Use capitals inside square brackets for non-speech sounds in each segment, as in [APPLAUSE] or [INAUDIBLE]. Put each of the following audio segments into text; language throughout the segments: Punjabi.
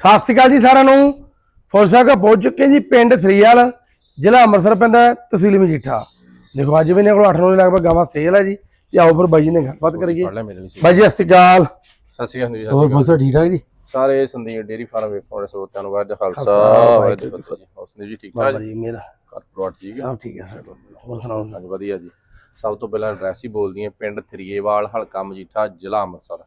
ਸਤਿ ਸ਼੍ਰੀ ਅਕਾਲ ਜੀ ਸਾਰਿਆਂ ਨੂੰ। ਕਾ ਪਹੁੰਚ ਚੁੱਕੇ ਜੀ ਪਿੰਡ ਸਰੀਆਲ ਜ਼ਿਲ੍ਹਾ ਅੰਮ੍ਰਿਤਸਰ ਪੈਂਦਾ ਤਹਿਸੀਲ ਮਜੀਠਾ। ਦੇਖੋ ਅੱਜ ਵੀ ਨੇ ਕੋਲ 8 9 ਲਗਭਗ ਗਾਵਾਂ ਸੇਲ ਹੈ ਜੀ ਤੇ ਆਓ ਫਿਰ ਬਾਈ ਜੀ ਨੇ ਗੱਲਬਾਤ ਕਰੀਏ। ਬਾਈ ਜੀ ਸਤਿ ਸ਼੍ਰੀ ਅਕਾਲ। ਸਤਿ ਸ਼੍ਰੀ ਅਕਾਲ ਜੀ ਹੋਰ ਸ਼੍ਰੀ ਅਕਾਲ। ਫੌਜਾ ਠੀਕ ਠਾਕ ਜੀ? ਸਾਰੇ ਸੰਦੀਪ ਡੇਰੀ ਫਾਰਮ ਵੇਖਣ ਸਰੋਤਿਆਂ ਨੂੰ ਵਾਹਿਗੁਰੂ ਖਾਲਸਾ ਵਾਹਿਗੁਰੂ ਜੀ ਸੰਦੀਪ ਜੀ ਠੀਕ ਠਾਕ ਜੀ? ਜੀ ਮੇਰਾ ਘਰ ਪਰਿਵਾਰ ਠੀਕ ਹੈ? ਸਭ ਠੀਕ ਹੈ ਸਰ ਹੋਰ ਸੁਣਾਓ? ਹਾਂਜੀ ਵਧੀਆ ਜੀ। ਸਭ ਤੋਂ ਪਹਿਲਾਂ ਐਡਰੈਸ ਹੀ ਬੋਲਦੀ ਹੈ ਪਿੰਡ ਥਰੀਏਵਾਲ ਹਲਕਾ ਮਜੀਠਾ ਜ਼ਿਲ੍ਹਾ ਅੰਮ੍ਰਿਤਸਰ।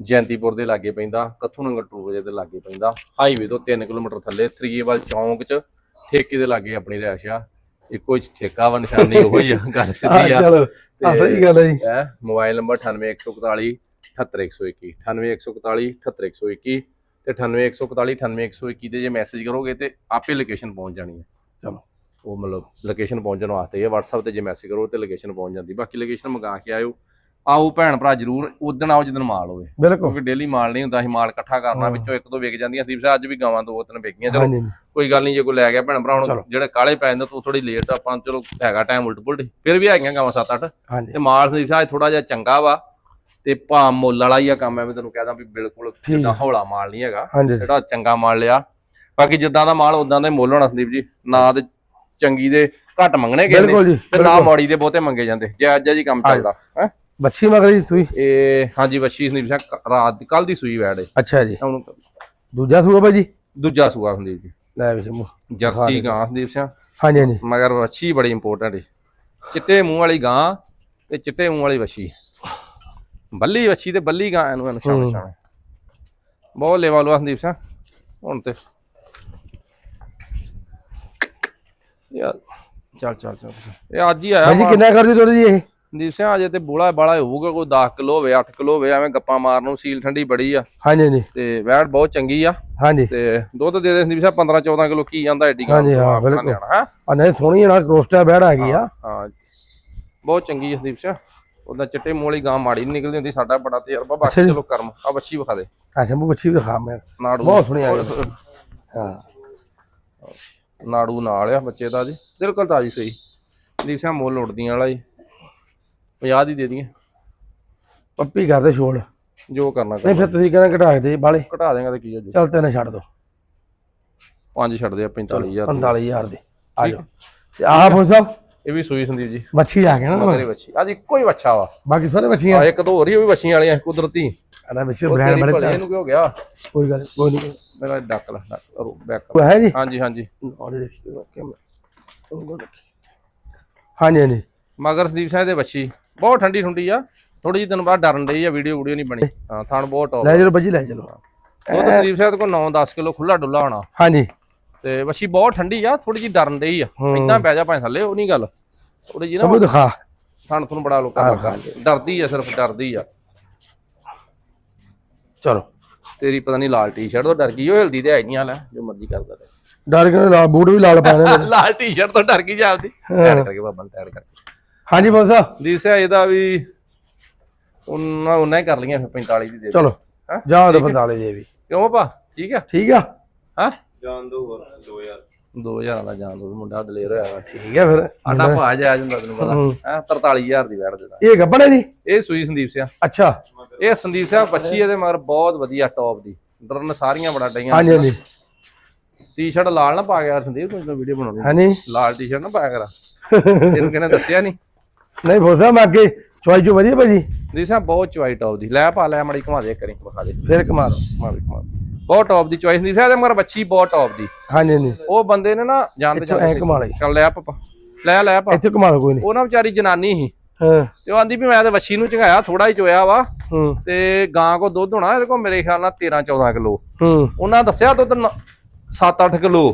ਜੈਂਤੀਪੁਰ ਦੇ ਲਾਗੇ ਪੈਂਦਾ ਕੱਥੂ ਨੰਗਲ ਟੂ ਵਜੇ ਦੇ ਲਾਗੇ ਪੈਂਦਾ। ਹਾਈਵੇ ਤੋਂ 3 ਕਿਲੋਮੀਟਰ ਥੱਲੇ ਥਰੀਏਵਾਲ ਚੌਂਕ 'ਚ ਠੇਕੇ ਦੇ ਲਾਗੇ ਆਪਣੀ ਰਿਹਾਇਸ਼ ਆ। ਇੱਕੋ ਹੀ ਠੇਕਾ ਵਾ ਨਿਸ਼ਾਨੀ [LAUGHS] ਉਹੀ ਆ ਗੱਲ ਸਿੱਧੀ ਆ। ਚਲੋ ਆ ਸਹੀ ਗੱਲ ਹੈ ਜੀ। ਹੈ ਮੋਬਾਈਲ ਨੰਬਰ 98141 78121 98141 78121 ਤੇ 98141 98121 ਤੇ ਜੇ ਮੈਸੇਜ ਕਰੋਗੇ ਤੇ ਆਪੇ ਲੋਕੇਸ਼ਨ ਪਹੁੰਚ ਜਾਣੀ ਹੈ ਚਲੋ। ਉਹ ਮਤਲਬ ਲੋਕੇਸ਼ਨ ਪਹੁੰਚਣ ਵਾਸਤੇ ਇਹ WhatsApp ਤੇ ਜੇ ਮੈਸੇਜ ਕਰੋ ਤੇ ਲੋਕੇਸ਼ਨ ਪਹੁੰਚ ਜਾਂਦੀ। ਬਾਕੀ ਲੋਕੇਸ਼ਨ ਮੰਗਾ ਕੇ ਆਇਓ। ਆਓ ਭੈਣ ਭਰਾ ਜਰੂਰ ਉਦਣ ਆਓ ਜਦੋਂ ਮਾਲ ਹੋਵੇ। ਬਿਲਕੁਲ। ਕਿਉਂਕਿ ਡੇਲੀ ਮਾਲ ਨਹੀਂ ਹੁੰਦਾ ਅਸੀਂ ਮਾਲ ਇਕੱਠਾ ਕਰਨਾ ਵਿੱਚੋਂ ਇੱਕ ਦੋ ਵਿਕ ਜਾਂਦੀਆਂ ਸੀ ਅੱਜ ਵੀ ਗਾਵਾਂ ਦੋ ਤਿੰਨ ਵਿਕੀਆਂ ਚਲੋ ਕੋਈ ਗੱਲ ਨਹੀਂ ਜੇ ਕੋਈ ਲੈ ਗਿਆ ਭੈਣ ਭਰਾ ਹੁਣ। ਜਿਹੜੇ ਕਾਲੇ ਪੈ ਜਾਂਦੇ ਤੂੰ ਥੋੜੀ ਲੇਟ ਆਪਾਂ ਚਲੋ ਹੈਗਾ ਟਾਈਮ ਉਲਟ ਪੁਲਟ ਫਿਰ ਵੀ ਹੈਗੀਆਂ ਗਾਵਾਂ ਸੱਤ ਅੱਠ। ਹਾਂਜੀ। ਤੇ ਮਾਲ ਸੰਦੀਪ ਸਾਹਿਬ ਥੋੜਾ ਜਿਹਾ ਚੰਗਾ ਵਾ ਤੇ ਭਾ ਮੁੱਲ ਵਾਲਾ ਹੀ ਆ ਕੰਮ ਐਵੇਂ ਤੈਨੂੰ ਕਹਿਦਾ ਵੀ ਬਿਲਕੁਲ ਜਿੱਦਾਂ ਹੌਲਾ ਮਾਲ ਨਹੀਂ ਹੈਗਾ ਜਿਹੜਾ ਚੰਗਾ ਮਾਲ ਲਿਆ। ਬਾਕੀ ਜਿੱਦਾਂ ਦਾ ਮਾਲ ਉਦਾਂ ਦਾ ਮੁੱਲ ਹੋਣਾ ਸੰਦੀਪ ਜੀ। ਨਾ ਤੇ ਚੰਗੀ ਦੇ ਘੱਟ ਮੰਗਣੇ ਗਏ ਨੇ ਤੇ ਨਾ ਮੌੜੀ ਦੇ ਬਹੁਤੇ ਮੰਗੇ ਜਾਂਦੇ ਜਾਇਜ਼ ਜੀ ਕੰਮ ਚੱਲਦਾ ਹੈ? ਬੱਚੀ ਮਗਰ ਜੀ ਸੂਈ? ਇਹ ਹਾਂਜੀ ਬੱਚੀ ਸੰਦੀਪ ਸਿੰਘ ਰਾਤ ਦੀ ਕੱਲ ਦੀ ਸੂਈ ਵੈੜ ਹੈ ਅੱਛਾ ਜੀ। ਹੁਣ ਦੂਜਾ ਸੂਆ ਬਾਈ ਜੀ ਦੂਜਾ ਸੂਆ ਸੰਦੀਪ ਜੀ। ਲੈ ਵੀ। ਜਰਸੀ ਗਾਂ ਸੰਦੀਪ ਸਿੰਘ ਹਾਂਜੀ ਹਾਂਜੀ। ਮਗਰ ਵੱਛੀ ਬੜੀ ਇੰਪੋਰਟੈਂਟ ਹੈ ਚਿੱਟੇ ਮੂੰਹ ਵਾਲੀ ਗਾਂ ਤੇ ਚਿੱਟੇ ਮੂੰਹ ਵਾਲੀ ਵੱਛੀ। ਬੱਲੀ ਵੱਛੀ ਤੇ ਬੱਲੀ ਗਾਂ ਇਹਨੂੰ ਇਹਨੂੰ ਸ਼ਾਮੇ ਸ਼ਾਮੇ ਬਹੁਤ ਲੈਵਲ ਲਵਾ ਸੰਦੀਪ ਸਿੰਘ ਹੁਣ ਤੇ ਯਾਰ ਚੱਲ ਚੱਲ ਚੱਲ। ਇਹ ਅੱਜ ਹੀ ਆਇਆ ਜੀ। ਕਿੰਨਾ ਕਰਦੇ ਜੀ ਇਹ? ਸਿੰਘ ਅਜੇ ਤੇ ਬੋਲਾ ਬਾਲਾ ਹੋਊਗਾ ਕੋਈ 10 ਕਿਲੋ ਹੋਵੇ 8 ਕਿਲੋ ਹੋਵੇ ਐਵੇਂ ਗੱਪਾਂ ਮਾਰਨ ਨੂੰ ਸੀਲ ਠੰਡੀ ਬੜੀ ਆ। ਹਾਂਜੀ ਹਾਂਜੀ। ਤੇ ਵੈਟ ਬਹੁਤ ਚੰਗੀ ਆ। ਹਾਂਜੀ। ਤੇ ਦੁੱਧ ਦੇ ਦੇ ਸੰਦੀਪ ਸਿੰਘ 15 14 ਕਿਲੋ ਕੀ ਜਾਂਦਾ ਐਡੀ ਹਾਂਜੀ, ਹਾਂ, ਬਿਲਕੁਲ। ਹੈਂ? ਆ ਨਹੀਂ ਸੋਹਣੀ ਨਾਲ ਰੋਸਟਾ ਬੈੜ ਆ ਗਈ ਆ। ਹਾਂ ਬਹੁਤ ਚੰਗੀ ਹੈ ਸੰਦੀਪ ਸਿੰਘ। ਉਹਦਾ ਚਿੱਟੇ ਮੂੰਹ ਵਾਲੀ ਗਾਂ ਮਾੜੀ ਨੀ ਨਿਕਲਦੀ ਹੁੰਦੀ ਸਾਡਾ ਬੜਾ ਤਜਰਬਾ ਅੱਛਾ ਬਾਕੀ। ਚਲੋ ਕਰਮ ਆ ਬੱਚੀ ਵਿਖਾ ਦੇ। ਆ ਸ਼ੰਭੂ ਬੱਚੀ ਵੀ ਦਿਖਾ ਮੈਂ। ਨਾੜੂ। ਬਹੁਤ ਸੋਹਣੀ ਆ ਗਈ। ਹਾਂ। ਨਾੜੂ ਨਾਲ ਆ ਬੱਚੇ ਦਾ ਜੀ। ਬਿਲਕੁਲ ਤਾਜੀ ਸਹੀ। ਸੰਦੀਪ ਸਿੰਘ ਮੁੱਲ ਉੱਡਦੀਆਂ ਵਾਲਾ ਜੀ। 50 ਦੀ ਦੇ ਦਈਏ। ਪੱਪੀ ਕਰਦੇ ਛੋੜ। ਜੋ ਕਰਨਾ ਕਰ ਨਹੀਂ ਫਿਰ ਤੁਸੀਂ ਕਹਿੰਦੇ ਘਟਾ ਦੇ ਬਾਲੇ। ਘਟਾ ਦੇਗਾ ਤੇ ਕੀ ਹੋ ਜੂ। ਚੱਲ ਤੈਨੂੰ ਛੱਡ ਦੋ। ਪੰਜ ਛੱਡ ਦੇ ਆ 45000 ਦੀ। 45000 ਦੇ। ਆ ਜਾਓ। ਤੇ ਆਹ ਫੌਜ ਸਾਹਿਬ? ਇਹ ਵੀ ਸੂਈ ਸੰਦੀਪ ਜੀ। ਮੱਛੀ ਆ ਗਿਆ ਨਾ। ਮਗਰੇ ਬੱਚੀ ਅੱਜ ਇੱਕੋ ਹੀ ਬੱਚਾ ਵਾ। ਬਾਕੀ ਸਾਰੇ ਮੱਛੀਆਂ? ਆ ਇੱਕ ਦੋ ਹੋਰ ਹੀ ਉਹ ਵੀ ਬੱਚੀਆਂ ਵਾਲੀਆਂ ਕੁਦਰਤੀ। ਵਿੱਚ ਉਹ ਬ੍ਰਾਂਡ ਬੜੇ ਭਲੇ ਇਹਨੂੰ ਕੀ ਹੋ ਗਿਆ? ਕੋਈ ਗੱਲ ਕੋਈ ਨਹੀਂ ਮੇਰਾ ਡੱਕ ਲੈ ਡੱਕ ਕਰੋ। ਬੈਕ ਕੋਈ ਹੈ ਜੀ ਹਾਂਜੀ ਹਾਂਜੀ। ਔਰੇ ਦੇਖੀ ਕੈਮਰਾ ਹਾਂਜੀ ਹਾਂਜੀ। ਮਗਰ ਸੰਦੀਪ ਸਾਹਿਬ ਦੇ ਬੱਚੀ ਬਹੁਤ ਠੰਡੀ ਠੁੰਡੀ ਆ। ਥੋੜੀ ਜਿਹੀ ਦਿਨ ਬਾਅਦ ਡਰਨ ਡਈ ਆ ਵੀਡੀਓ ਵੀਡੀਓ ਨਹੀਂ ਬਣੀ। ਹਾਂ ਥਣ ਬਹੁਤ ਟੌਪ ਲੈ ਚਲੋ ਬੱਜੀ ਲੈ ਚਲੋ ਉਹ ਤਾਂ ਸੰਦੀਪ ਸਾਹਿਬ ਕੋਲ 9-10 ਕਿਲੋ ਖੁੱਲਾ ਡੁੱਲਾ ਹੋਣਾ। ਹਾਂਜੀ। ਤੇ ਬੱਚੀ ਬਹੁਤ ਠੰਡੀ ਆ ਥੋੜੀ ਜਿਹੀ ਡਰਨ ਡਈ ਆ। ਇਦਾਂ ਪੈ ਜਾ ਭਾਵੇਂ ਥੱਲੇ ਉਹ ਨਹੀਂ ਗੱਲ। ਥੋੜੀ ਜਿਹੀ ਨਾ ਸਭ ਦਿਖਾ। ਥਣ ਤੁਹਾਨੂੰ ਬੜਾ ਲੋਕਾਂ ਲੱਗਾ ਡਰਦੀ ਆ ਸਿਰਫ ਡਰਦੀ ਆ। ਚਲੋ। ਤੇਰੀ ਪਤਾ ਨਹੀਂ ਲਾਲ ਟੀ-ਸ਼ਰਟ ਤੋਂ ਡਰ ਗਈ ਉਹ ਹਿਲਦੀ ਤੇ ਹੈਗੀਆਂ ਲੈ ਜੋ ਮਰਜ਼ੀ ਕਰਦਾ ਰਹੇ ਡਰ ਕੇ ਲਾਲ ਬੂਟ ਵੀ ਲਾਲ ਪਾਣੇ [LAUGHS] ਲਾਲ ਟੀ-ਸ਼ਰਟ ਤੋਂ ਡਰ ਗਈ ਜਾਂਦੀ ਟੈਡ ਕਰਕੇ ਬਾਬਾ ਨੂੰ ਟੈਡ ਕਰਕੇ। ਹਾਂਜੀ ਫੌਜ ਸਾਹਿਬ। ਦੀਸਿਆ ਇਹਦਾ ਵੀ ਉਹਨਾਂ ਉਹਨਾਂ ਹੀ ਕਰ ਲਈਆਂ ਫਿਰ 45 ਦੀ ਦੇ ਚਲੋ ਹੈਂ? ਜਾਓ ਤੇ ਬੰਦਾਲੇ ਦੇ ਵੀ ਕਿਉਂ ਪਾ ਠੀਕ ਆ ਠੀਕ ਆ? ਹਾਂ? ਜਾਣ ਦੋ ਹੋਰ 2000 2000 ਦਾ ਜਾਣ ਦੋ ਮੁੰਡਾ ਦਲੇਰ ਹੋਇਆ ਵਾ। ਠੀਕ ਆ ਫਿਰ। ਆਡਾ ਭਾ ਜਾ ਜਾਂਦਾ ਤੈਨੂੰ ਪਤਾ। ਹੈ। 43000 ਦੀ ਵੈੜ ਦੇਦਾ ਇਹ ਗੱਬਣ ਹੈ ਜੀ? ਇਹ ਸੂਈ ਸੰਦੀਪ ਸਿਆ। ਅੱਛਾ। ਇਹ ਸੰਦੀਪ ਸਿਆ ਬੱਚੀ ਇਹਦੇ ਮਗਰ ਬਹੁਤ ਵਧੀਆ ਟੌਪ ਦੀ। ਡਰਨ ਸਾਰੀਆਂ ਬੜਾ ਡਈਆਂ। ਹਾਂਜੀ ਹਾਂਜੀ। ਟੀ-ਸ਼ਰਟ ਲਾਲ ਨਾ ਪਾ ਗਿਆ ਸੰਦੀਪ ਤੂੰ ਵੀਡੀਓ ਬਣਾਉਣੀ ਹਾਂਜੀ। ਲਾਲ ਟੀ-ਸ਼ਰਟ ਨਾ ਪਾਇਆ ਕਰ। ਤੈਨੂੰ ਕਿਹਨੇ ਦੱਸਿਆ ਨਹੀਂ ਨਹੀਂ ਸਾਹਿਬ ਮੈਂ ਅੱਗੇ ਚੁਆਈ ਚੋ ਵਧੀਆ ਭਾਜੀ? ਦੀਸਿਆ ਬਹੁਤ ਚੁਆਈ ਟੌਪ ਦੀ। ਲੈ ਪਾ ਲੈ ਮੜੀ ਘੁਮਾ ਦੇ ਕਰੀ ਵਿਖਾ ਦੇ। ਫਿਰ ਕਮਾ ਲਓ ਮਾਰੀ ਦੇ। ਬਹੁਤ ਟੌਪ ਦੀ ਚੁਆਈ ਸੰਦੀਪ ਸਿਆ ਇਹਦੇ ਮਗਰ ਬੱਚੀ ਬਹੁਤ ਟੌਪ ਦੀ। ਹਾਂਜੀ ਹਾਂਜੀ। ਉਹ ਬੰਦੇ ਨੇ ਨਾ ਜਾਣਦੇ ਐ ਜਾਣਦੇ ਕਮਾ ਲਈ। ਚੱਲ ਲੈ ਪਾਪਾ ਲੈ ਲੈ ਪਾ ਇੱਥੇ ਕਮਾ ਲਓ ਕੋਈ ਨਹੀਂ। ਉਹ ਨਾ ਵਿਚਾਰੀ ਜਨਾਨੀ ਸੀ। ਹਾਂ। ਤੇ ਉਹ ਆਂਦੀ ਵੀ ਮੈਂ ਤੇ ਵੱਛੀ ਨੂੰ ਚੰਗਾਇਆ ਥੋੜਾ ਹੀ ਚੋਇਆ ਵਾ। ਹੂੰ। ਤੇ ਗਾਂ ਕੋ ਦੁੱਧ ਹੋਣਾ ਇਹਦੇ ਕੋ ਮੇਰੇ ਖਿਆਲ ਨਾਲ 13 14 ਕਿਲੋ। ਹੂੰ। ਉਹਨਾਂ ਦੱਸਿਆ ਦੁੱਧ 7-8 ਕਿਲੋ।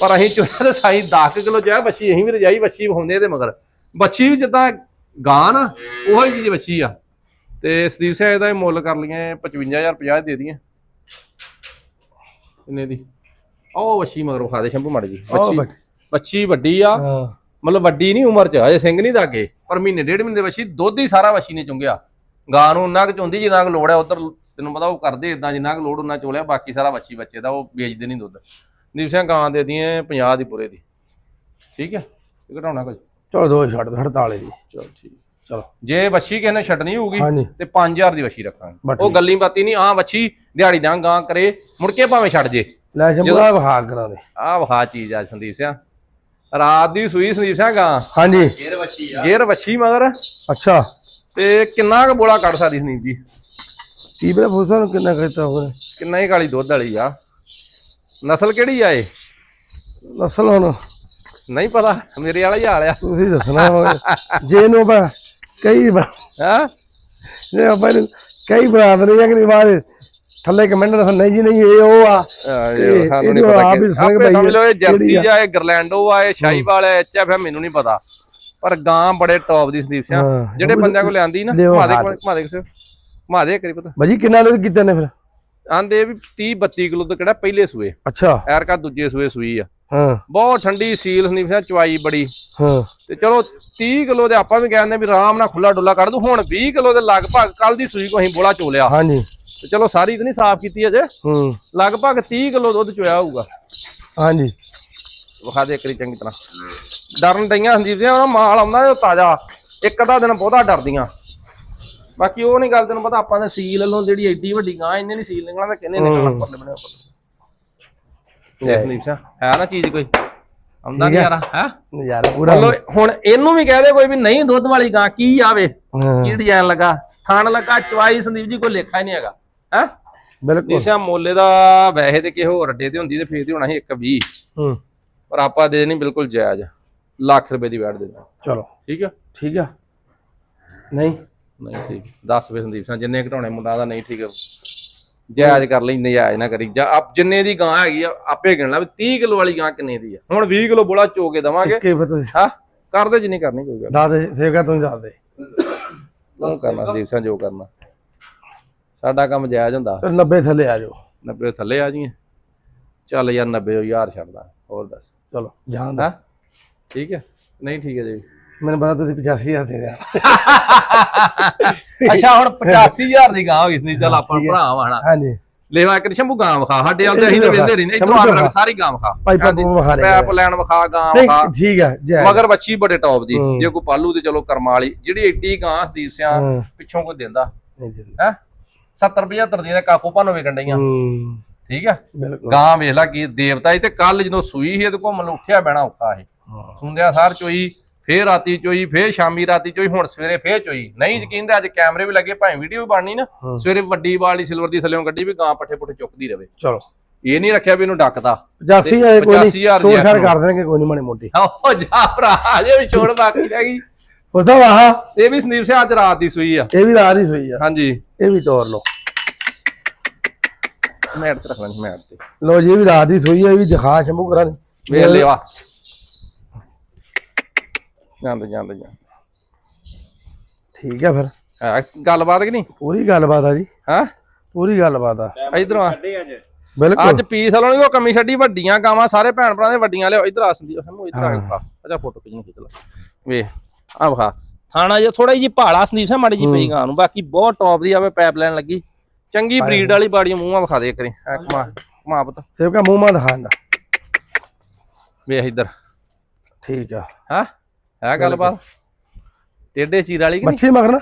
ਪਰ ਅਸੀਂ ਚੋਇਆ ਤੇ ਸਾਈ 10 ਕਿਲੋ ਜਿਹਾ ਵੱਛੀ ਅਸੀਂ ਵੀ ਰਜਾਈ ਵੱਛੀ ਵਿਖਾਉਂਦੇ ਇਹਦੇ ਮਗਰ। ਵੱਛੀ ਵੀ ਜਿੱਦਾਂ ਗਾਂ ਨਾ ਉਹੀ ਜਿਹੀ ਵੱਛੀ ਆ। ਤੇ ਸਦੀਪ ਸਿੰਘ ਇਹਦਾ ਇਹ ਮੁੱਲ ਕਰ ਲਈਏ 55050 ਦੇ ਦਈਏ ਕਿੰਨੇ ਦੀ। ਉਹ ਵੱਛੀ ਮਗਰ ਵਿਖਾ ਦੇ ਸ਼ੰਭੂ ਮੜ ਜੀ। ਵੱਛੀ ਵੱਡੀ ਆ। ਮਤਲਬ ਵੱਡੀ ਨਹੀਂ ਉਮਰ ਚ ਅਜੇ ਸਿੰਘ ਨਹੀਂ ਦਾਗੇ ਪਰ ਮਹੀਨੇ ਡੇਢ ਮਹੀਨੇ ਦੇ ਵੱਛੀ ਦੁੱਧ ਹੀ ਸਾਰਾ ਵੱਛੀ ਨੇ ਚੁੰਗਿਆ। ਗਾਂ ਨੂੰ ਉਹਨਾਂ ਕੁ ਚੁੰਦੀ ਜਿੰਨਾ ਕੁ ਲੋੜ ਹੈ ਉਧਰ ਤੈਨੂੰ ਪਤਾ ਉਹ ਕਰਦੇ ਇਦਾਂ ਜਿੰਨਾ ਕੁ ਲੋੜ ਉਹਨਾਂ ਚੋਲਿਆ ਬਾਕੀ ਸਾਰਾ ਵੱਛੀ ਬੱਚੇ ਦਾ ਉਹ ਵੇਚਦੇ ਨਹੀਂ ਦੁੱਧ। ਦੀਪ ਸਿੰਘ ਗਾਂ ਦੇ ਦਈਏ 50 ਦੀ ਪੂਰੇ ਦੀ। ਠੀਕ ਹੈ ਇਹ ਘਟਾਉਣਾ ਕੁਝ। ਚਲੋ ਦੋ ਛੱਡ ਦੋ 48 ਦੀ ਚਲ ਠੀਕ। ਚਲੋ। ਜੇ ਵੱਛੀ ਕਿਸੇ ਨੇ ਛੱਡਣੀ ਹੋਊਗੀ ਹਾਂਜੀ। ਤੇ 5000 ਦੀ ਵੱਛੀ ਰੱਖਾਂਗੇ। ਉਹ ਗੱਲੀ ਬਾਤੀ ਨਹੀਂ ਆ ਵੱਛੀ ਦਿਹਾੜੀ ਨਾਲ ਗਾਂ ਕਰੇ ਮੁੜ ਕੇ ਭਾਵੇਂ ਛੱਡ ਜੇ। ਲੈ ਸ਼ੰਭੂਆ ਵਿਖਾ ਕਰਾਂ ਦੇ ਆਹ ਵਹਾ ਚੀਜ਼ ਆ ਸੰਦੀਪ ਸਿੰਘ ਰਾਤ ਦੀ ਸੂਈ ਸੰਦੀਪ ਸਿੰਘ ਗਾਂ। ਹਾਂਜੀ। ਫੇਰ ਵੱਛੀ ਆ। ਗੇਰ ਵੱਛੀ ਮਗਰ। ਅੱਛਾ। ਤੇ ਕਿੰਨਾ ਕੁ ਬੋਲਾ ਕੱਢ ਸਕਦੀ ਸੰਦੀਪ ਜੀ? ਕੀ ਬਲੇ ਫੁੱਸਾ ਨੂੰ ਕਿੰਨਾ ਕਰਤਾ ਹੋਵੇ ਕਿੰਨਾ ਹੀ ਕਾਲੀ ਦੁੱਧ ਵਾਲੀ ਆ। ਨਸਲ ਕਿਹੜੀ ਆ ਇਹ? ਨਸਲ ਹੁਣ ਨਹੀਂ ਪਤਾ ਮੇਰੇ ਵਾਲਾ ਹੀ ਹਾਲ ਆ। ਤੁਸੀਂ ਦੱਸਣਾ ਹੋਵੇ। ਜੇ ਨੂੰ ਆਪਾਂ ਕਈ ਹਾਂ? ਜੇ ਆਪਾਂ ਇਹਨੂੰ ਕਈ ਬਣਾ ਦਿੰਦੇ ਆ ਕਿ ਨਹੀਂ ਬਾਅਦ ਥੱਲੇ ਕਮੈਂਟ ਦੱਸਣ ਨਹੀਂ ਜੀ ਨਹੀਂ ਇਹ ਉਹ ਆ। ਸਾਨੂੰ ਨਹੀਂ ਪਤਾ ਕਿ ਆਪੇ ਸਮਝ ਲਓ ਇਹ ਜਰਸੀ ਆ। ਇਹ ਗਰਲੈਂਡੋ ਆ ਇਹ ਸ਼ਾਹੀਵਾਲ ਹੈ ਐਚਐਫ ਹੈ ਮੈਨੂੰ ਨਹੀਂ ਪਤਾ। ਪਰ ਗਾਂ ਬੜੇ ਟੌਪ ਦੀ ਸੰਦੀਪ ਸਿੰਘ। ਜਿਹੜੇ ਬੰਦਿਆਂ ਕੋਲ ਲਿਆਂਦੀ ਨਾ ਮਾਦੇ ਹੱਥ। ਮਾਦੇ ਕਿਸੇ ਮਾਦੇ ਕਰੀ ਪਤਾ। ਬਾਜੀ ਕਿੰਨਾ ਲੋਕ ਕੀਤੇ ਨੇ ਫਿਰ? ਆਂਦੇ ਵੀ 30 32 ਕਿਲੋ ਤੋਂ ਕਿਹੜਾ ਪਹਿਲੇ ਸੂਏ। ਅੱਛਾ। ਐਰਕਾ ਦੂਜੇ ਸੂਏ ਸੂਈ ਆ। ਹਾਂ। ਬਹੁਤ ਠੰਡੀ ਸੀਲ ਸੰਦੀਪ ਸਿੰਘ ਚਵਾਈ ਬੜੀ। ਹਾਂ। ਤੇ ਚਲੋ 30 ਕਿਲੋ ਦੇ ਆਪਾਂ ਵੀ ਕਹਿੰਦੇ ਵੀ ਆਰਾਮ ਨਾਲ ਖੁੱਲਾ ਡੁੱਲਾ ਕੱਢ ਦੂ। ਹੁਣ 20 ਕਿਲੋ ਦੇ ਲਗਭਗ ਕੱਲ ਦੀ ਸੂਈ ਕੋ ਅਸੀਂ ਬੋਲਾ ਚੋਲਿਆ ਹਾਂਜੀ। ਤੇ ਚਲੋ ਸਾਰੀ ਤਾਂ ਨਹੀਂ ਸਾਫ਼ ਕੀਤੀ ਅਜੇ। ਹੂੰ। ਲਗਭਗ 30 ਕਿਲੋ ਦੁੱਧ ਚੋਇਆ ਹੋਊਗਾ। ਹਾਂਜੀ। ਵਿਖਾ ਦੇ ਕਰੀ ਚੰਗੀ ਤਰ੍ਹਾਂ। ਡਰਨ ਡਈਆਂ ਸੰਦੀਪ ਜੀ ਉਹਨਾਂ ਮਾਲ ਆਉਂਦਾ ਉਹ ਤਾਜ਼ਾ। ਇੱਕ ਅੱਧਾ ਦਿਨ ਬਹੁਤਾ ਡਰਦੀਆਂ। ਬਾਕੀ ਉਹ ਨਹੀਂ ਗੱਲ ਤੈਨੂੰ ਪਤਾ ਆਪਾਂ ਨੇ ਸੀਲ ਵੱਲੋਂ ਜਿਹੜੀ ਐਡੀ ਵੱਡੀ ਗਾਂ ਇਹਨੇ ਨਹੀਂ ਸੀਲ ਨਿਕਲਣਾ ਤਾਂ ਕਿੰਨੇ ਨਿਕਲਣਾ ਪਰਲੇ ਬਣੇ ਉੱਪਰ। ਸੰਦੀਪ ਸਿੰਘ ਹੈ ਨਾ ਚੀਜ਼ ਕੋਈ? ਆਉਂਦਾ ਨਹੀਂ ਯਾਰਾ ਹੈ? ਨਜ਼ਾਰਾ ਪੂਰਾ ਚਲੋ ਹੁਣ ਇਹਨੂੰ ਵੀ ਕਹਿ ਦੇ ਕੋਈ ਵੀ ਨਹੀਂ ਦੁੱਧ ਵਾਲੀ ਗਾਂ ਕੀ ਆਵੇ ਹਾਂ। ਕੀ ਡਿਜ਼ਾਈਨ ਲੱਗਾ? ਥਣ ਲੱਗਾ ਚਵਾਈ ਸੰਦੀਪ ਜੀ ਕੋਈ ਲੇਖਾ ਹੀ ਨਹੀਂ ਹੈਗਾ ਹੈ? ਬਿਲਕੁਲ। ਜਿਸਿਆ ਮੋਲੇ ਦਾ ਵੈਸੇ ਤੇ ਕਿਸੇ ਹੋਰ ਅੱਡੇ ਤੇ ਹੁੰਦੀ ਤੇ ਫੇਰ ਤੇ ਹੋਣਾ ਸੀ 120 ਹੂੰ। ਪਰ ਆਪਾਂ ਦੇ ਨਹੀਂ ਬਿਲਕੁਲ ਜਾਇਜ਼। ਲੱਖ ਰੁਪਏ ਦੀ ਵੈਟ ਦੇ ਦਾਂ ਚਲੋ। ਠੀਕ ਆ? ਠੀਕ ਆ। ਨਹੀਂ। ਨਹੀਂ ਠੀਕ। 10 ਰੁਪਏ ਸੰਦੀਪ ਸਿੰਘ ਜਿੰਨੇ ਘਟਾਉਣੇ ਮੁੰਡਾ ਦਾ ਨਹੀਂ ਠੀਕ। ਜਾਇਜ਼ ਕਰ ਲਈ ਨਜਾਇਜ਼ ਨਾ ਕਰੀ। ਜਾਂ ਆਪ ਜਿੰਨੇ ਦੀ ਗਾਂ ਹੈਗੀ ਆ ਆਪੇ ਗਿਣ ਲਾ ਵੀ 30 ਕਿਲੋ ਵਾਲੀ ਗਾਂ ਕਿੰਨੇ ਦੀ ਆ। ਹੁਣ 20 ਕਿਲੋ ਬੋਲਾ ਚੋ ਕੇ ਦਵਾਂਗੇ। ਕਿ ਫਿਰ ਤੁਸੀਂ। ਹਾਂ ਕਰਦੇ ਜਿੰਨੀ ਕਰਨੀ ਕੋਈ ਗੱਲ ਦੱਸ ਦੇ ਸੇਵਕਾ ਤੂੰ ਦੱਸ ਦੇ ਤੂੰ ਕਰਨਾ ਸਿੰਘ ਜੋ ਕਰਨਾ। ਸਾਡਾ ਕੰਮ ਜਾਇਜ਼ ਹੁੰਦਾ। ਫਿਰ 90 ਥੱਲੇ ਆ ਜਾਓ। 90 ਥੱਲੇ ਆ ਜੀਏ ਚੱਲ ਯਾਰ 90 ਹਜ਼ਾਰ ਛੱਡਦਾ ਹੋਰ ਦੱਸ। ਚਲੋ ਜਾਣ ਦਾ। ਠੀਕ ਹੈ? ਨਹੀਂ ਠੀਕ ਹੈ ਜੀ। ਮੈਨੂੰ ਪਤਾ ਤੁਸੀਂ 85000 ਦੇ ਦਿਆ ਅੱਛਾ ਹੁਣ 85000 ਦੀ ਗਾਂ ਹੋ ਗਈ ਸੀ। ਚੱਲ ਆਪਾਂ ਭਰਾ ਵਾਣਾ ਹਾਂਜੀ। ਲੈਵਾ ਕਿ ਸ਼ੰਭੂ ਗਾਂ ਵਿਖਾ ਸਾਡੇ ਆਉਂਦੇ ਅਸੀਂ ਤਾਂ ਵੇਂਦੇ ਰਹਿੰਦੇ ਇਧਰੋਂ ਆ ਮੇਰਾ ਸਾਰੀ ਗਾਂ ਵਿਖਾ। ਪੂਪਾਂ ਲੈਣ ਵਿਖਾ ਗਾਂ ਵਿਖਾ। ਠੀਕ ਆ ਜੈ। ਮਗਰ ਬੱਚੀ ਬੜੇ ਟੌਪ ਦੀ। ਜੇ ਕੋਈ ਪਾਲੂ ਤੇ ਚਲੋ ਕਰਮਾ ਵਾਲੀ ਜਿਹੜੀ ਏਡੀ ਗਾਂ ਦੀਸਿਆ ਹੂੰ। ਪਿੱਛੋਂ ਕੋਈ ਦਿੰਦਾ। ਹੈ? 70 75 ਦੀਆਂ ਕਾਕੂ ਭਾਨੋ ਵੇਚਣ ਡਈਆਂ। ਠੀਕ ਆ? ਗਾਂ ਵੇਖ ਲਾ ਕੀ ਦੇਵਤਾ ਸੀ ਤੇ ਕੱਲ ਜਦੋਂ ਸੂਈ ਸੀ ਤੇ ਘੁੰਮਣ ਉੱਠਿਆ ਬਹਿਣਾ ਔਖਾ ਇਹ ਹਾਂ। ਸੁੰਦਿਆ ਸਾਰ ਚੋਈ। ਫੇਰ ਰਾਤੀ ਚੋਈ ਫੇਰ ਸ਼ਾਮੀ ਰਾਤੀ ਚੋਈ ਹੁਣ ਸਵੇਰੇ ਫੇਰ ਚੋਈ। ਨਹੀਂ ਯਕੀਨ ਤੇ ਅੱਜ ਕੈਮਰੇ ਵੀ ਲੱਗੇ ਭਾਵੇਂ ਵੀਡੀਓ ਵੀ ਬਣਨੀ ਨਾ। ਸਵੇਰੇ ਵੱਡੀ ਬਾਲੀ ਸਿਲਵਰ ਦੀ ਥੱਲੇੋਂ ਗੱਡੀ ਵੀ ਗਾਂ ਪੱਠੇ ਪੁੱਠੇ ਚੁੱਕਦੀ ਰਵੇ। ਚਲੋ। ਇਹ ਨਹੀਂ ਰੱਖਿਆ ਵੀ ਇਹਨੂੰ ਡੱਕਦਾ। 85 ਆਏ ਕੋਈ ਨਹੀਂ 85,000 ਛੋੜ ਦੀ ਛਾੜ ਐਸ ਕਰ ਦੇਣਗੇ ਕੋਈ ਨਹੀਂ ਮਾੜੀ ਮੋਟੀ। ਆਹੋ ਜਾ ਭਰਾ ਅਜੇ ਵੀ ਛੋੜ ਬਾਕੀ ਰਹਿ ਗਈ। ਉਸ ਦਾ ਵਾਹ ਇਹ ਵੀ ਸੰਦੀਪ ਸਿੰਘ ਅੱਜ ਰਾਤ ਦੀ ਸੂਈ ਆ। ਇਹ ਵੀ ਰਾਤ ਹੀ ਸੋਈ ਆ। ਹਾਂਜੀ। ਇਹ ਵੀ ਤੋਰ ਲਓ। ਮੈਟ ਤੇ ਰੱਖ ਲੈਣੀ ਮੈਟ ਤੇ ਲੋ ਜੀ ਇਹ ਵੀ ਰਾਤ ਦੀ ਸੋਈ ਆ ਇਹ ਵੀ ਦਿਖਾ ਸ਼ੰਭੂ ਕਰਾਂ ਵੇਖ ਲਿਆ ਜਾਂਦੇ ਜਾਂਦੇ ਜਾਂਦੇ। ਠੀਕ ਆ ਫਿਰ। ਹੈ ਗੱਲਬਾਤ ਕਿ ਨਹੀਂ? ਪੂਰੀ ਗੱਲਬਾਤ ਆ ਜੀ। ਹਾਂ? ਪੂਰੀ ਗੱਲਬਾਤ ਆ। ਇਧਰੋਂ ਆ। ਬਿਲਕੁਲ। ਅੱਜ ਪੀਸ ਵਾਲੋਂ ਨੀ ਕੋਈ ਕਮੀ ਛੱਡੀ ਵੱਡੀਆਂ ਗਾਵਾਂ ਸਾਰੇ ਭੈਣ ਭਰਾ ਦੇ ਵੱਡੀਆਂ ਲਿਓ ਇਧਰ ਆ ਸੰਦੀਪ ਸਾਨੂੰ ਇਧਰ ਆ ਅੱਛਾ ਫੋਟੋ ਖਿੱਚਣੀ ਖਿੱਚ ਲੈ। ਵੇ ਆ ਵਿਖਾ। ਥਾਣਾ ਜੇ ਥੋੜਾ ਜੀ ਭਾਲਾ ਸੰਦੀਪ ਸਿੰਘ ਮਾੜੀ ਜੀ ਪਈ ਗਾਂ ਨੂੰ। ਬਾਕੀ ਬਹੁਤ ਟੌਪ ਦੀ ਆਵੇ ਪਾਈਪ ਲਾਈਨ ਲੱਗੀ। ਚੰਗੀ ਬਰੀਡ ਵਾਲੀ ਬਾੜੀ ਮੂੰਹਾਂ ਵਿਖਾ ਦੇ ਕਰੀ ਐ ਕਮਾ ਕਮਾ ਪੁੱਤ। ਸੇਵਕਾ ਮੂੰਹ ਮਾ ਦਿਖਾਉਂਦਾ ਵੇਖ ਇਧਰ। ਠੀਕ ਆ। ਹਾਂ? ਹੈ ਗੱਲਬਾਤ ਟੇਡੇ ਚੀਰ ਵਾਲੀ ਕਿ ਨਹੀਂ ਮੱਛੀ ਮਗਰ ਨਾ?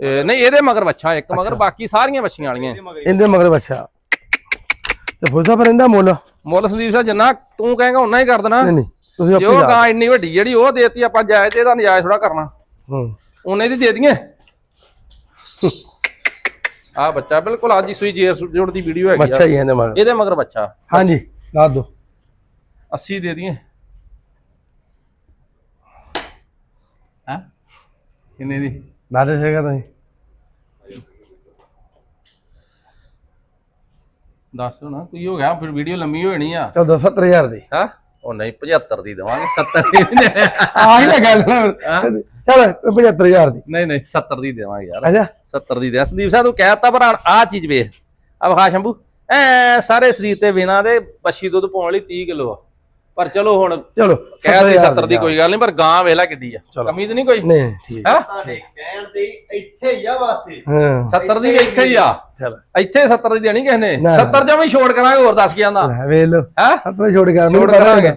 ਇਹ ਨਹੀਂ ਇਹਦੇ ਮਗਰ ਬੱਚਾ ਇੱਕ ਮਗਰ ਬਾਕੀ ਸਾਰੀਆਂ ਬੱਚੀਆਂ ਵਾਲੀਆਂ। ਇਹਦੇ ਮਗਰ ਬੱਚਾ ਤੇ ਫੁੱਸਾ ਪਰ ਇਹਦਾ ਮੁੱਲ। ਮੁੱਲ ਸੰਦੀਪ ਸਿੰਘ ਜਿੰਨਾ ਤੂੰ ਕਹੇਗਾ ਉਹਨਾਂ ਹੀ ਕਰ ਦੇਣਾ ਨਹੀਂ ਨਹੀਂ ਤੁਸੀਂ ਜੋ ਆਪੇ ਜਾ ਗਾਂ ਇੰਨੀ ਵੱਡੀ ਜਿਹੜੀ ਉਹ ਦੇਤੀ ਆਪਾਂ ਜਾਇਜ਼ ਇਹਦਾ ਨਜਾਇਜ਼ ਥੋੜਾ ਕਰਨਾ। ਹੂੰ। ਉਹਨੇ ਦੀ ਦੇ ਦਈਏ। ਆ ਬੱਚਾ ਬਿਲਕੁਲ ਅੱਜ ਹੀ ਸੂਈ ਜੇਰ ਜੋੜ ਦੀ ਵੀਡੀਓ ਹੈਗੀ ਬੱਚਾ ਹੀ ਇਹਦੇ ਮਗਰ। ਇਹਦੇ ਮਗਰ ਬੱਚਾ ਹਾਂਜੀ ਦੱਸ ਦੋ। 80 ਦੇ ਦਈਏ। ਹਾਂ? ਕਿੰਨੇ ਦੀ? ਦੱਸ ਦੇ ਸੇਵਕਾ ਤੁਸੀਂ ਦੱਸ ਨਾ ਕੋਈ ਹੋ ਗਿਆ? ਫਿਰ ਵੀਡੀਓ ਲੰਮੀ ਹੋ ਜਾਣੀ ਆ। ਚਲ ਦੋ 70000 ਦੀ। ਹਾਂ? ਉਹ ਨਹੀਂ 75 ਦੀ ਦਵਾਂਗੇ 70 ਦੀ ਨਹੀਂ ਦੇਣੀ। ਆਹੀ ਨਾ ਗੱਲ ਚਲ 75000 ਦੀ। ਨਹੀਂ ਨਹੀਂ 70 ਦੀ ਦੇਵਾਂਗੇ ਯਾਰ। ਅੱਛਾ। 70 ਦੀ ਦੇ ਸੰਦੀਪ ਸਾਹਿਬ ਤੂੰ ਕਹਿਤਾ ਪਰ ਆ ਚੀਜ਼ ਵੇਖ। ਆ ਵਿਖਾ ਸ਼ੰਭੂ। ਐ ਸਾਰੇ ਸਰੀਰ ਤੇ ਬਿਨਾ ਦੇ ਬੱਛੀ ਦੁੱਧ ਪਾਉਣ ਲਈ 30 ਕਿਲੋ ਆ। ਪਰ ਚਲੋ ਹੁਣ ਚਲੋ ਕਹਿ ਦੇ 70,000 70 ਦੀ ਕੋਈ ਗੱਲ ਨਹੀਂ ਪਰ ਗਾਂ ਵੇਲਾ ਕਿੱਡੀ ਆ। ਕਮੀ ਤਾਂ ਨਹੀਂ ਕੋਈ? ਨਹੀਂ ਠੀਕ ਹੈ? ਕਹਿਣ ਤੇ ਇੱਥੇ ਹੀ ਆ ਵਾਸੇ ਹਾਂ। 70 ਦੀ ਵੀ ਇੱਥੇ ਹੀ ਆ। ਚਲ। ਇੱਥੇ 70 ਦੀ ਦੇਣੀ ਕਿਸ ਨੇ। ਨਾ, ਨਾ। 70 ਜਮੀ ਛੋੜ ਕਰਾਂਗੇ ਹੋਰ ਦੱਸ ਕੀ ਆਂਦਾ? ਲੈ ਵੇਲ ਹੈ? 70 ਛੋੜ ਗਿਆ ਛੋੜ ਕਰਾਂਗੇ।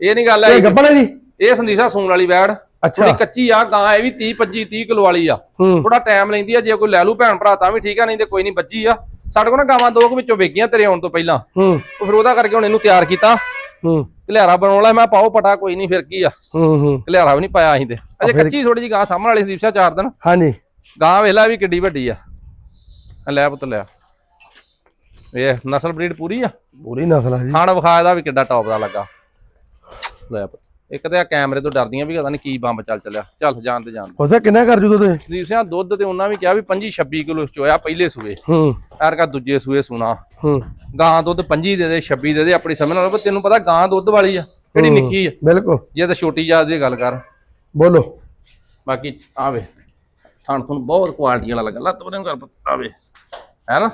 ਇਹ ਨਹੀਂ ਗੱਲ ਹੈ ਇਹ ਗੱਪਣਾ ਜੀ? ਇਹ ਸੰਦੀਪ ਸਾਹਿਬ ਸੂਣ ਵਾਲੀ ਬੈੜ। ਅੱਛਾ। ਕੱਚੀ ਆ ਗਾਂ ਇਹ ਵੀ 30 25 30 ਕਿਲੋ ਵਾਲੀ ਆ। ਥੋੜਾ ਟਾਈਮ ਲੈਂਦੀ ਆ ਜੇ ਕੋਈ ਲੈ ਲੂ ਭੈਣ ਭਰਾ ਤਾਂ ਵੀ ਠੀਕ ਆ ਨਹੀਂ ਤੇ ਕੋਈ ਨਹੀਂ ਬੱਜੀ ਆ। ਸਾਡੇ ਕੋਲ ਨਾ ਗਾਵਾਂ ਦੋ ਕੁ ਵਿੱਚੋਂ ਵੇਗੀਆਂ ਤੇਰੇ ਆਉਣ ਤੋਂ ਪਹਿਲਾਂ। ਹੂੰ। ਉਹ ਫਿਰ ਉਹਦਾ ਕਰਕੇ ਹੁਣ ਇਹਨੂੰ ਤਿਆਰ ਕੀਤਾ। ਹੂੰ। ਘਲਿਆਰਾ ਬਣਾਉਣ ਵਾਲਾ ਮੈਂ ਪਾਓ ਪਟਾ ਕੋਈ ਨਹੀਂ ਫਿਰ ਕੀ ਆ? ਹੂੰ ਹੂੰ। ਘਲਿਆਰਾ ਵੀ ਨਹੀਂ ਪਾਇਆ ਅਸੀਂ ਤੇ। ਅਜੇ ਕੱਚੀ ਥੋੜੀ ਜੀ ਗਾਂ ਸਾਹਮਣੇ ਵਾਲੀ ਸੰਦੀਪ ਸਿੰਘ ਚਾਰ ਦਿਨ। ਹਾਂਜੀ। ਗਾਂ ਵੇਲਾ ਵੀ ਕਿੱਡੀ ਵੱਡੀ ਆ। ਲੈ ਪੁੱਤ ਲੈ। ਇਹ ਨਸਲ ਬਰੀਡ ਪੂਰੀ ਆ? ਪੂਰੀ ਨਸਲ ਆ ਜੀ। ਖਾਣ ਵਿਖਾ ਇਹਦਾ ਵੀ ਕਿੱਡਾ ਟੌਪ ਦਾ ਲੱਗਾ। ਲੈ ਪੁੱਤ। ਇੱਕ ਤੇ ਆ ਕੈਮਰੇ ਤੋਂ ਡਰਦੀਆਂ ਵੀ ਪਤਾ ਨਹੀਂ ਕੀ ਬੰਬ ਚੱਲ ਚੱਲਿਆ। ਚੱਲ ਜਾਣ ਤੇ ਜਾਣ ਫੌਜਾ ਕਿੰਨਾ ਕਰ ਜੂ ਤੁਸੀਂ? ਸੰਦੀਪ ਸਿੰਘ ਦੁੱਧ ਤੇ ਉਹਨਾਂ ਵੀ ਕਿਹਾ ਵੀ 25 26 ਕਿਲੋ ਚੋਇਆ ਪਹਿਲੇ ਸੂਏ। ਹੂੰ। ਐਰ ਕਾ ਦੂਜੇ ਸੂਏ ਸੁਣਾ। ਹੂੰ। ਗਾਂ ਦੁੱਧ 25 ਦੇ ਦੇ 26 ਦੇ ਦੇ ਆਪਣੀ ਸਮਝ ਨਾਲ। ਪਰ ਤੈਨੂੰ ਪਤਾ ਗਾਂ ਦੁੱਧ ਵਾਲੀ ਆ ਕਿਹੜੀ ਨਿੱਕੀ ਆ। ਬਿਲਕੁਲ। ਜੇ ਤਾਂ ਛੋਟੀ ਜਾਤ ਦੀ ਗੱਲ ਕਰ। ਬੋਲੋ। ਬਾਕੀ ਆਵੇ। ਥਣ ਥਣ ਬਹੁਤ ਕੁਆਲਿਟੀ ਵਾਲਾ ਲੱਗਾ। ਲੱਤ ਬਰੇ ਕਰ ਆਵੇ। ਹੈ ਨਾ?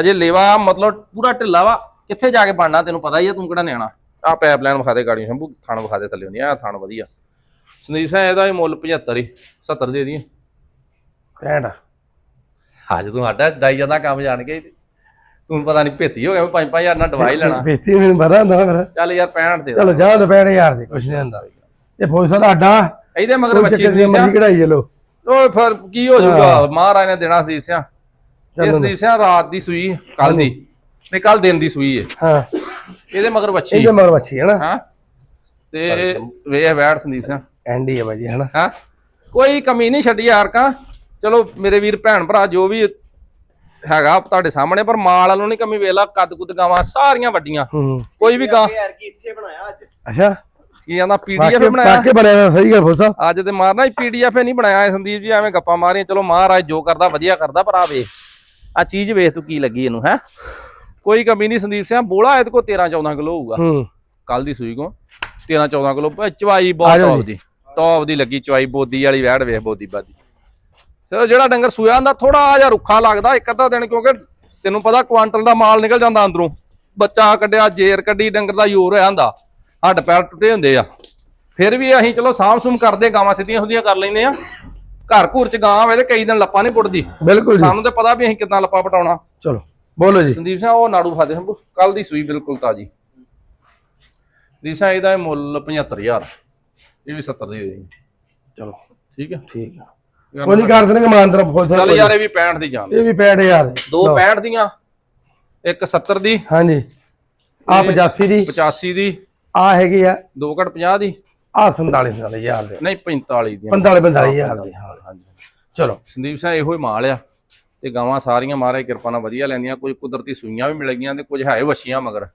ਅਜੇ ਲੇਵਾ ਮਤਲਬ ਪੂਰਾ ਢਿੱਲਾ ਵਾ। ਕਿੱਥੇ ਜਾ ਕੇ ਬਣਨਾ ਤੈਨੂੰ ਪਤਾ ਹੀ ਆ ਤੂੰ ਕਿਹੜਾ ਨਿਆਣਾ। ਆ ਪਾਈਪਲਾਈਨ ਵਿਖਾ ਦੇ ਗਾੜੀ ਸ਼ੰਭੂ ਥਣ ਵਿਖਾ ਦੇ ਥੱਲੇ ਹੁੰਦੀ ਆ ਥਣ ਵਧੀਆ। ਸੰਦੀਪ ਸਿੰਘ ਇਹਦਾ ਵੀ ਮੁੱਲ 75 ਹੀ 70 ਦੇ ਦੀ ਟੈਂਡ ਅੱਜ ਤੂੰ ਆਡਾ ਡਾਈ ਜਾਂਦਾ ਕੰਮ ਜਾਣ ਕੇ ਤੂੰ ਪਤਾ ਨਹੀਂ ਭੇਤੀ ਹੋ ਗਿਆ 5-5000 ਨਾਲ ਦਵਾਈ ਲੈਣਾ। ਬੇਤੀ ਮੈਨੂੰ ਪਤਾ ਹੁੰਦਾ ਫਿਰ। ਚੱਲ ਯਾਰ 65 ਦੇ ਦੇ। ਚਲੋ ਜਾਓ ਤੇ ਪੈਣੇ ਯਾਰ ਜੀ ਕੁਛ ਨਹੀਂ ਹੁੰਦਾ ਇਹ ਫੌਜ ਸਾਹਿਬ ਅੱਡਾ ਇਹਦੇ ਮਗਰ ਬੱਚੀ ਸੰਦੀਪ ਮਰਜ਼ੀ ਕਢਾਈ ਚਲੋ। ਓਏ ਫਿਰ ਕੀ ਹੋ ਜਾਊਗਾ? ਮਹਾਰਾਜ ਨੇ ਦੇਣਾ ਸੰਦੀਪ ਸਿੰਘ। ਇਹ ਸੰਦੀਪ ਸਿੰਘ ਰਾਤ ਦੀ ਸੂਈ ਕੱਲ ਦੀ। ਨਹੀਂ ਕੱਲ ਦਿਨ ਦੀ ਸੂਈ ਹੈ ਹਾਂ। ਇਹਦੇ ਮਗਰ ਬੱਚੀ ਇਹਦੇ ਮਗਰ ਬੱਚੀ ਹੈ ਨਾ? ਹਾਂ। ਤੇ ਵੇ ਵੈੜ ਸੰਦੀਪ ਸਿੰਘ। ਐਂਡੀ ਹੈ ਬਾਜੀ ਹੈ ਨਾ? ਹਾਂ। ਕੋਈ ਕਮੀ ਨਹੀਂ ਛੱਡੀ ਯਾਰ ਕਾ ਚਲੋ ਮੇਰੇ ਵੀਰ ਭੈਣ ਭਰਾ ਜੋ ਵੀ ਹੈਗਾ ਤੁਹਾਡੇ ਸਾਹਮਣੇ ਪਰ ਮਾਲ ਵਾਲੋਂ ਨਹੀਂ ਕਮੀ। ਵੇਲਾ ਕੱਦ ਕੁੱਦ ਗਾਵਾਂ ਸਾਰੀਆਂ ਵੱਡੀਆਂ। ਹੂੰ। ਕੋਈ ਵੀ ਗਾਂ। ਯਾਰ ਕੀ ਇੱਥੇ ਬਣਾਇਆ ਅੱਜ? ਅੱਛਾ। ਕੀ ਕਹਿੰਦਾ ਪੀਡੀਐਫ ਬਣਾਇਆ? ਵਾਕੇ ਬਣਿਆ ਹੋਇਆ, ਸਹੀ ਗੱਲ ਸਾਹਿਬ ਅੱਜ ਤੇ ਮਾਰਨਾ ਹੀ ਪੀਡੀਐਫ ਨਹੀਂ ਬਣਾਇਆ ਇਹ ਸੰਦੀਪ ਜੀ ਐਵੇਂ ਗੱਪਾਂ ਮਾਰੀਆਂ। ਚਲੋ ਮਹਾਰਾਜ ਜੋ ਕਰਦਾ ਵਧੀਆ ਕਰਦਾ ਪਰ ਆ ਵੇਖ। ਆ ਚੀਜ਼ ਵੇਖ ਤੂੰ ਕੀ ਲੱਗੀ ਇਹਨੂੰ ਹੈ? ਕੋਈ ਕਮੀ ਨਹੀਂ ਸੰਦੀਪ ਸਿੰਘ ਬੋਲਾ ਇਹਦੇ ਕੋ 13 14 ਕਿਲੋ ਹੋਊਗਾ। ਹੂੰ। ਕੱਲ ਦੀ ਸੂਈ ਕੋ 13 14 ਕਿਲੋ ਚਵਾਈ ਬਹੁਤ ਟੌਪ ਦੀ ਟੌਪ ਦੀ ਲੱਗੀ ਚਵਾਈ ਬੋਦੀ ਵਾਲੀ ਵੈੜ ਵੇਖ ਬੋਦੀ ਬਾਦੀ। ਚਲੋ ਜਿਹੜਾ ਡੰਗਰ ਸੂਇਆ ਹੁੰਦਾ ਥੋੜਾ ਜਿਹਾ ਰੁੱਖਾ ਲੱਗਦਾ ਇੱਕ ਅੱਧਾ ਦਿਨ ਕਿਉਂਕਿ ਤੈਨੂੰ ਪਤਾ ਕੁਆਂਟਲ ਦਾ ਮਾਲ ਨਿਕਲ ਜਾਂਦਾ ਅੰਦਰੋਂ। ਬੱਚਾ ਕੱਢਿਆ ਜੇਰ ਕੱਢੀ ਡੰਗਰ ਦਾ ਯੋਰ ਹੋਇਆ ਹੁੰਦਾ ਹੱਡ ਪੈਰ ਟੁੱਟੇ ਹੁੰਦੇ ਆ। ਫਿਰ ਵੀ ਅਸੀਂ ਚਲੋ ਸਾਂਭ ਸੁਮ ਕਰਦੇ ਗਾਵਾਂ ਸਿੱਧੀਆਂ ਹੁੰਦੀਆਂ ਕਰ ਲੈਂਦੇ ਆ। ਘਰ ਘੂਰ ਚ ਗਾਂ ਆਵੇ ਤੇ ਕਈ ਦਿਨ ਲੱਪਾ ਨਹੀਂ ਪੁੱਟਦੀ। ਬਿਲਕੁਲ ਸਾਨੂੰ ਤੇ ਪਤਾ ਵੀ ਅਸੀਂ ਕਿੱਦਾਂ ਲੱਪਾ ਪਟਾਉਣਾ। ਚਲੋ। ਬੋਲੋ ਜੀ। ਸੰਦੀਪ ਸਿੰਘ ਉਹ ਨਾੜੂ ਫਾਦੇ ਸੰਭੂ। ਕੱਲ ਦੀ ਸੂਈ ਬਿਲਕੁਲ ਤਾਜੀ। ਸੰਦੀਪ ਸਿੰਘ ਇਹਦਾ ਮੁੱਲ 75000 ਇਹ ਵੀ 70 ਦੇ ਦੇ ਚਲੋ ਠੀਕ ਹੈ ਠੀਕ ਉਹ ਨਹੀਂ। ਕਰ ਦੇਣਗੇ ਮਾਨਤਰਾ ਫੌਜ ਚੱਲ ਯਾਰ ਇਹ ਵੀ 65 ਦੀ ਜਾਣ ਇਹ ਵੀ 65000 ਦੇ। ਦੋ 65 ਦੀਆਂ ਇੱਕ 70 ਦੀ। ਹਾਂਜੀ। ਆ 85 ਦੀ। 85 ਦੀ। ਆ ਹੈਗੀ ਆ। ਦੋ ਘਟ 50 ਦੀ। ਆ 47 ਹਜ਼ਾਰ ਦੇ। ਨਹੀਂ 45 ਦੀਆਂ। 45 45000 ਦੇ ਹਾਂ। ਹਾਂਜੀ ਚਲੋ। ਸੰਦੀਪ ਸਿੰਘ ਇਹੋ ਹੀ ਮਾਲ ਆ। ਤੇ ਗਾਵਾਂ ਸਾਰੀਆਂ ਮਹਾਰਾਜ ਕਿਰਪਾ ਨਾਲ ਵਧੀਆ ਲੈਂਦੀਆਂ ਕੋਈ ਕੁਦਰਤੀ ਸੂਈਆਂ ਵੀ ਮਿਲ ਗਈਆਂ ਤੇ ਕੁਝ ਹੈ ਵਛੀਆਂ ਮਗਰ।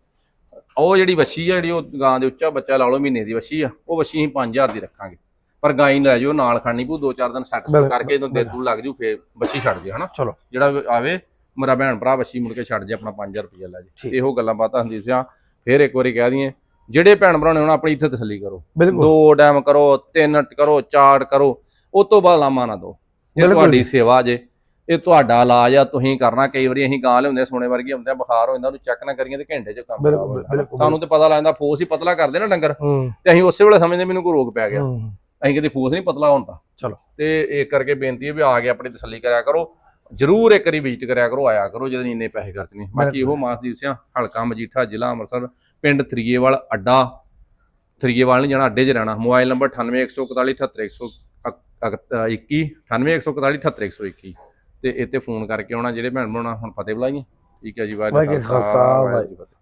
ਉਹ ਜਿਹੜੀ ਵਛੀ ਆ ਜਿਹੜੀ ਉਹ ਗਾਂ ਦੇ ਉੱਚਾ ਬੱਚਾ ਲਾ ਲਓ ਮਹੀਨੇ ਦੀ ਵਛੀ ਆ ਉਹ ਵਛੀ ਅਸੀਂ 5000 ਦੀ ਰੱਖਾਂਗੇ। ਪਰ ਗਾਂ ਹੀ ਲੈ ਜਾਓ ਨਾਲ ਖੜਨੀ ਪਊ ਦੋ ਚਾਰ ਦਿਨ ਸੈੱਟ ਕਰਕੇ ਜਦੋਂ ਦਿਲ ਦੂਲ ਲੱਗ ਜੂ ਫੇਰ ਵਛੀ ਛੱਡ ਜੇ ਹਨਾ? ਚਲੋ। ਜਿਹੜਾ ਆਵੇ ਮੇਰਾ ਭੈਣ ਭਰਾ ਵਛੀ ਮੁੜ ਕੇ ਛੱਡ ਜੇ ਆਪਣਾ 5000 ਰੁਪਏ ਲੈ। ਜੇ। ਇਹੋ ਗੱਲਾਂ ਬਾਤਾਂ ਸੰਦੀਪ ਸਿੰਘ ਫੇਰ ਇੱਕ ਵਾਰੀ ਕਹਿ ਦਈਏ ਜਿਹੜੇ ਭੈਣ ਭਰਾ ਨੇ ਹੁਣ ਆਪਣੀ ਇੱਥੇ ਤਸੱਲੀ ਕਰੋ। ਦੋ ਡੈਮ ਕਰੋ ਤਿੰਨ ਕਰੋ ਚਾਰ ਕਰੋ ਉਸ ਤੋਂ ਬਾਅਦ ਲਾਮਾ ਨਾ ਦੋ। ਇਹ ਬਿਲਕੁਲ ਤੁਹਾਡੀ ਸੇਵਾ ਜੇ ਇਹ ਤੁਹਾਡਾ ਇਲਾਜ ਆ ਤੁਸੀਂ ਕਰਨਾ। ਕਈ ਵਾਰੀ ਅਸੀਂ ਗਾਂ ਲਿਆਉਂਦੇ ਸੋਨੇ ਵਰਗੇ ਹੁੰਦੇ ਆ ਬੁਖਾਰ ਹੋ ਜਾਂਦਾ ਉਹਨੂੰ ਚੈੱਕ ਨਾ ਕਰੀਏ ਤੇ ਘੰਟੇ ਚ ਕੰਮ ਖਰਾਬ ਹੋ ਜਾਂਦਾ। ਸਾਨੂੰ ਤੇ ਪਤਾ ਲੱਗਦਾ ਫੋਸ ਹੀ ਪਤਲਾ ਕਰਦੇ ਨਾ ਡੰਗਰ। ਹੂੰ। ਤੇ ਅਸੀਂ ਉਸੇ ਵੇਲੇ ਸਮਝਦੇ ਮੈਨੂੰ ਕੋਈ ਰੋਗ ਪੈ ਗਿਆ। ਹੂੰ। ਅਸੀਂ ਕਿਤੇ ਫੋਸ ਨਹੀਂ ਪਤਲਾ ਹੁੰਦਾ। ਚਲੋ। ਤੇ ਇਹ ਕਰਕੇ ਬੇਨਤੀ ਹੈ ਵੀ ਆ ਕੇ ਆਪਣੀ ਤਸੱਲੀ ਕਰਿਆ ਕਰੋ। ਜਰੂਰ ਇੱਕ ਵਾਰੀ ਵਿਜ਼ਿਟ ਕਰਿਆ ਕਰੋ ਆਇਆ ਕਰੋ ਜਦੋਂ ਇੰਨੇ ਪੈਸੇ ਖਰਚਣੇ ਬਾਕੀ ਇਹੋ ਮਾਸਦੀਪ ਸਿੰਘ ਹਲਕਾ ਮਜੀਠਾ ਜ਼ਿਲ੍ਹਾ ਅੰਮ੍ਰਿਤਸਰ ਪਿੰਡ ਥਰੀਏਵਾਲ ਅੱਡਾ। ਥਰੀਏਵਾਲ ਨਹੀਂ ਜਾਣਾ ਅੱਡੇ 'ਚ ਰਹਿਣਾ। ਮੋਬਾਈਲ ਨੰਬਰ 9814478121 9814478121 ਤੇ ਇੱਥੇ ਫੋਨ ਕਰਕੇ ਆਉਣਾ ਜਿਹੜੇ ਭੈਣ ਭਰਾ ਹੁਣ ਫਤਿਹ ਬੁਲਾਈਏ। ਠੀਕ ਹੈ ਜੀ ਵਾਹਿਗੁਰੂ ਵਾਹਿਗੁਰੂ ਖਾਲਸਾ, ਵਾਹਿਗੁਰੂ ਜੀ ਕੀ ਫਤਿਹ।